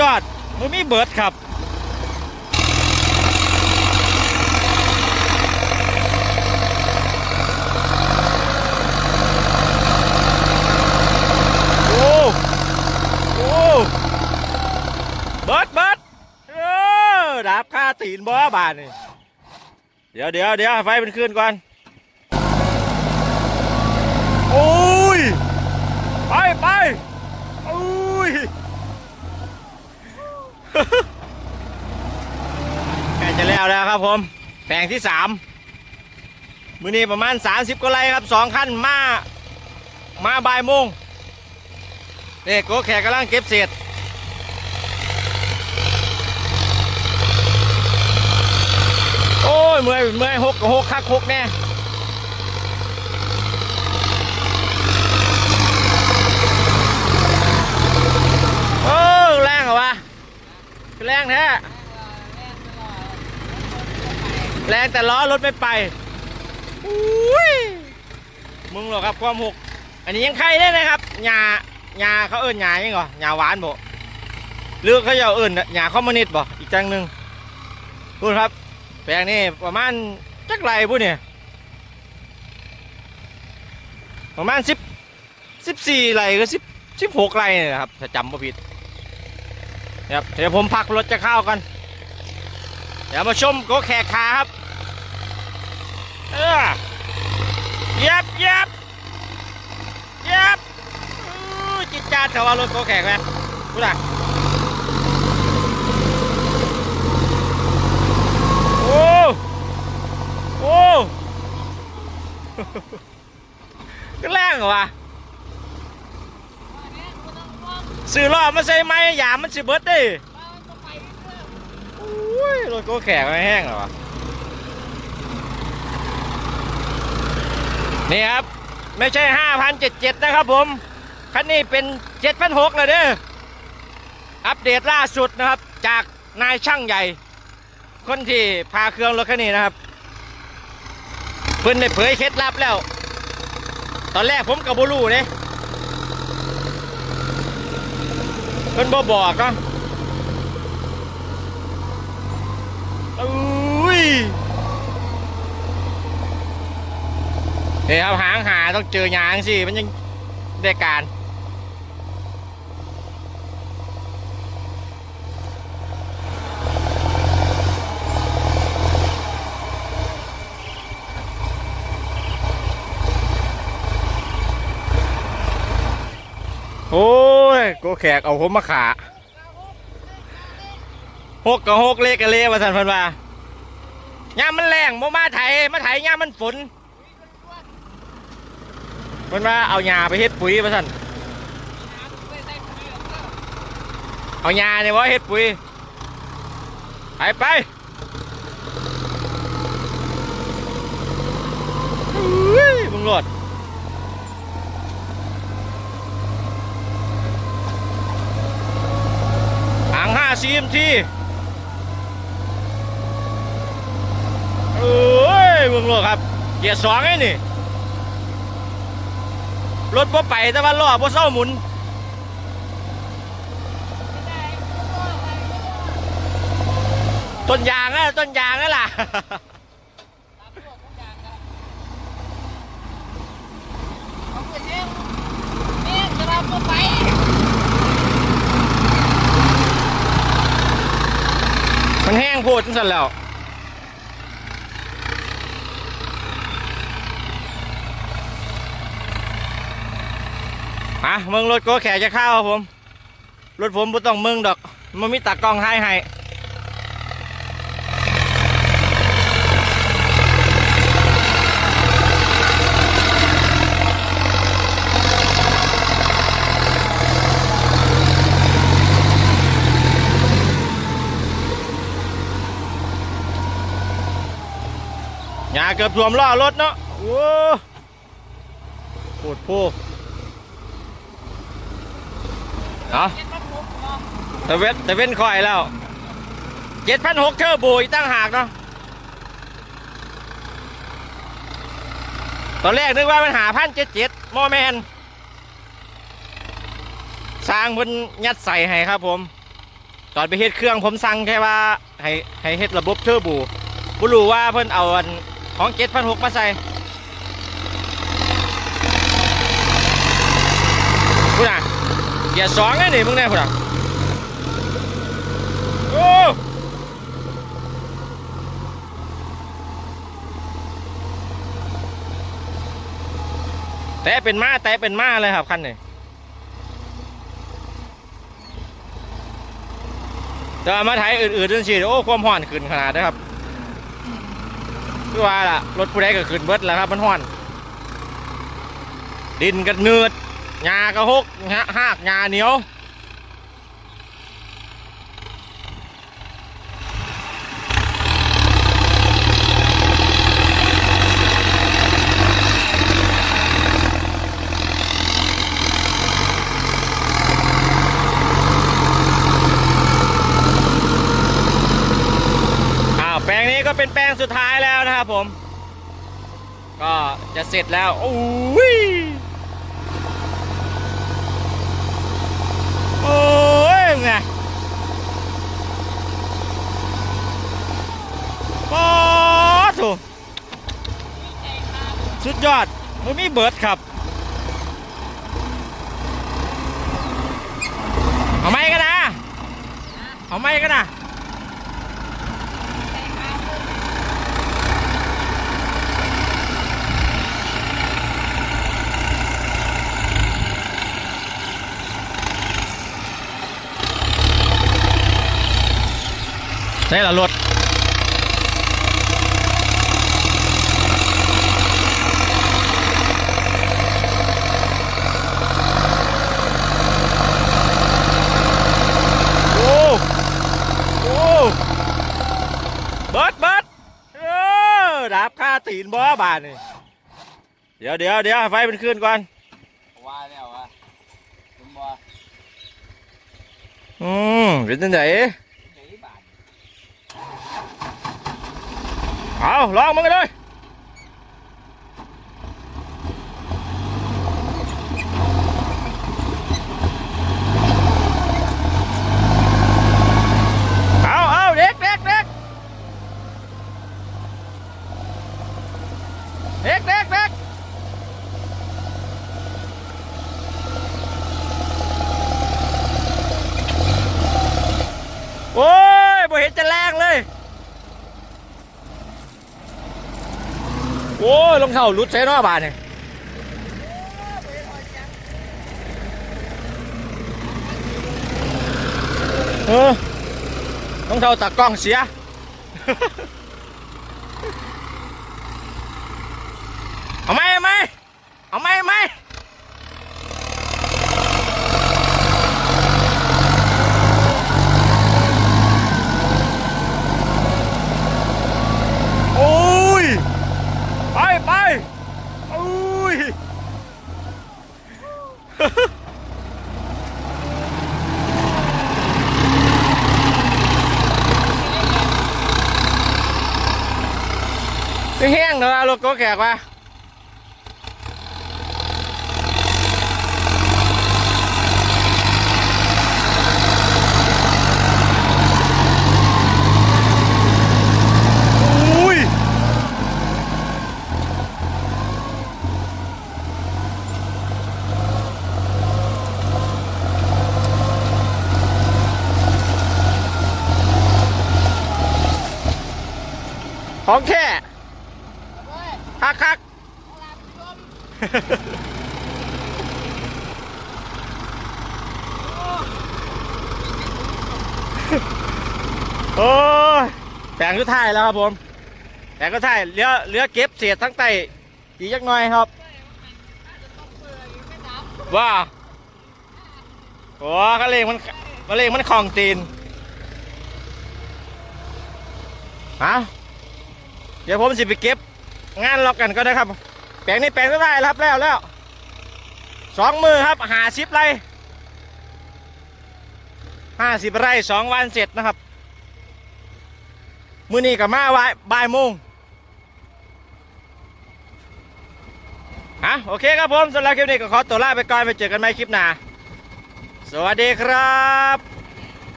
ยอดมันมีเบิร์ดครับโอ้โอ้เบิร์ดเบิร์ดเออดาบค่าตีนบ่บาทนี่เดี๋ยวเดี๋ยวเดี๋ยวไฟมันขึ้นก่อน โอ้ย ไปไปโอ้ย ใกล้จะแล้วแล้วครับผมแปลงที่สามมือนี้ประมาณ 30กว่าไร่ครับสองขั้นมา มาบ่ายโมงนี่โกแขกกำลังเก็บเศษโอ้ยเมื่อยเมื่อยหกหกคักหกแน่โอ้แรงเหรอวะ แรงแท้แรงแต่ล้อรถไม่ไปอุ้ยมึงเหรอครับความหก อันนี้ยังไข่ได้นะครับหญ้าหญ้าเขาเอิ้นหญ้ายังเหรอหญ้าหวานบ่หรือกเขาจะเอิ้นหญ้าคอมมิวนิสต์บ่อีกจังหนึ่งพูดครับ แปลงนี้ประมาณจักไรพูดเนี่ยประมาณสิบสิบสี่ไรก็สิบสิบหกไรเนี่ยครับถ้าจำไม่ผิด ครับเดี๋ยวผมพักรถจะเข้ากัน เดี๋ยวมาชมโกแขกขาครับ เออเย็บเย็บเย็บจิตจาดเขาว่ารถโกแขกไหมพูดอะโอ้โอ้ก็แรงเหรอวะ ซื้อรอบมาใส่ไหมยามมันสิเบิดดิโอ้ยรถโกแขกไม่แห้งเหรอวะนี่ครับ ไม่ใช่ห้าพันเจ็ดเจ็ดนะครับผม คันนี้เป็นเจ็ดพันหกเลยเด้ออัปเดตล่าสุดนะครับ จากนายช่างใหญ่ คนที่พาเครื่องรถคันนี้นะครับเพิ่นได้เผยเคล็ดลับแล้ว ตอนแรกผมกับบูรูเนี่ย เพิ่นบ่บอกเนาะอุ้ยเดี๋ยวหางหาต้องเจอยางสิมันยังได้การโอ้ ยโกแขกเอาผมมาขาหกกับหกเลขกับเลขมาสันพันว่าย่ามันแรงบ่มาไถมาไถย่ามันฝนเพิ่นว่าเอาหญ้าไปเฮ็ดปุ๋ยมาสันเอาหญ้าเนี่ยว่าเฮ็ดปุ๋ยไปไปมึงโหลด หางห้าซีมทีเอ้ยมึงโหลครับ เกียร์สองไอ้นี่ รถบ่ไปแต่ว่าล้อบ่เศร้าหมุนต้นยางนะต้นยางนั่นล่ะ มันแห้ง โพดจังสันแล้วอะมึงรถก็แขกจะเข้าครับผม รถผมบ่ต้องมึงดอกมันมีตากล้องให้ให้ หญ้าเกือบท่วมล้อรถเนาะโอ้โคตรโพเอาแต่เว้นแต่เว้นคอยแล้วเจ็ดพันหกเทอร์โบอีกตั้งหากเนาะตอนแรกนึกว่ามันหาพันเจ็ดเจ็ดมอแมนสร้างเพิ่นยัดใส่ให้ครับผมตอนไปเฮ็ดเครื่องผมสั่งแค่ว่าให้ให้เฮ็ดระบบเทอร์โบบ่รู้ว่าเพิ่นเอาอัน ของ7,600มาใส่พุ่นน่ะเกียร์สองไงนี่มึงแน่พุ่นน่ะโอ้แต่เป็นมาแต่เป็นมาเลยครับคันนี้แต่ว่ามาไทยอื่นๆจังซี่โอ้ความห้อนขึ้นขนาดนะครับ คือว่าล่ะ รถผู้ใดก็ขึ้นเบิดแล้วครับ มันห้อน ดินก็เนืดหญ้าก็หกหะหากหญ้าเหนียวอ้าวแปลงนี้ก็เป็นแปลงสุดท้ายแล้ว นะครับผม ก็จะเสร็จแล้วโอ้ยโอ้ยไงป๊อดถูสุดยอดมันมีเบิร์ดครับเอาไหมกันนะเอาไหมกันนะ ใช่ละรถโอ้โอ้เบิดเบิดเออดับค่าตีนบ่บานนี่เดี๋ยวเดี๋ยวเดี๋ยวให้ไฟเป็นคืนก่อนว่าแล้ววะผมบ่อืมเป็นจังได ไหนบาท เอาลองมึงกันเลยเอาเอาเด็กเด็กเด็กเด็กเด็กเด็กโอ้ยบ่เห็นจะแรงเลย โอ้ยรองเท้าหลุดใส่นอบาทเนี่ยเออรองเท้าตากล้องเสียเอาไหมเอาไหมเอาไหมเอาไหมโอ้ย ไปไปอุ้ย แห้งเนอะรถก็แขกว่ะอุ้ย ของแค่คักคักโอ้ยแปลงสุดท้ายแล้วครับผม แปลงสุดท้ายเหลือเหลือเก็บเศษทั้งไตอีกจักหน่อยครับ ว่าโอ้กระเลงมันกระเลงมันของตีนฮะ เดี๋ยวผมสิไปเก็บ งานล็อกกันก็ได้ครับ แปลงนี้แปลงสุดท้ายแล้วครับแล้วแล้วสองมือครับหาสิบไร่ห้าสิบไร่สองวันเสร็จนะครับ มือนี้กับมาบ่ายบ่ายโมงฮะโอเคครับผมสำหรับคลิปนี้ก็ขอตัวลาไปก่อนไปเจอกันใหม่คลิปหน้าสวัสดีครับ